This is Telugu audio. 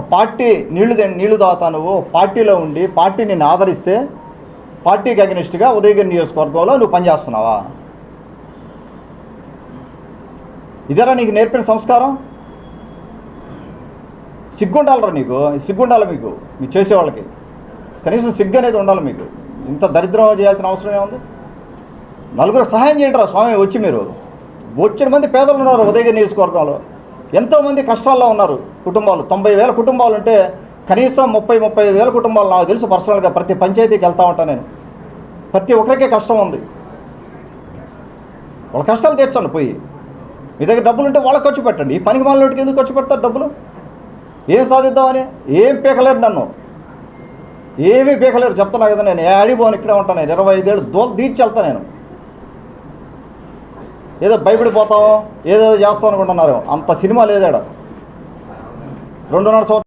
పార్టీ నీళ్ళు నీళ్ళు దాతా నువ్వు పార్టీలో ఉండి పార్టీ నిన్ను ఆదరిస్తే పార్టీకి అగనిస్ట్గా ఉదయగిరి నియోజకవర్గంలో నువ్వు పనిచేస్తున్నావా? ఇదేరా నీకు నేర్పిన సంస్కారం? సిగ్గుండాలరా నీకు సిగ్గుండాలి మీకు మీరు చేసేవాళ్ళకి. కనీసం సిగ్గు అనేది ఉండాలి మీకు. ఇంత దరిద్రం చేయాల్సిన అవసరం ఏముంది? నలుగురు సహాయం చేయండి రా స్వామి వచ్చి మీరు. వచ్చిన మంది పేదలు ఉన్నారు ఉదయగిరి నియోజకవర్గంలో. ఎంతోమంది కష్టాల్లో ఉన్నారు కుటుంబాలు. తొంభై వేల కుటుంబాలు ఉంటే కనీసం ముప్పై ముప్పై ఐదు వేల కుటుంబాలు నాకు తెలుసు పర్సనల్గా. ప్రతి పంచాయతీకి వెళ్తా ఉంటాను నేను. ప్రతి ఒక్కరికే కష్టం ఉంది. వాళ్ళ కష్టాలు తీర్చండి పోయి. మీ దగ్గర డబ్బులు ఉంటే వాళ్ళకి ఖర్చు పెట్టండి. ఈ పనికి మాలినోటికి ఎందుకు ఖర్చు పెడతారు డబ్బులు? ఏం సాధిద్దామని? ఏం పీకలేరు నన్ను. ఏమీ పీకలేరు. చెప్తున్నా కదా నేను. ఆడిపోను ఇక్కడే ఉంటాను నేను. ఇరవై ఐదేళ్ళు దోలు తీర్చి వెళ్తా నేను. ఏదో భయపడిపోతాం ఏదో చేస్తాం అనుకుంటున్నారు అంత సినిమా లేదాడు రెండున్నర సంవత్సరం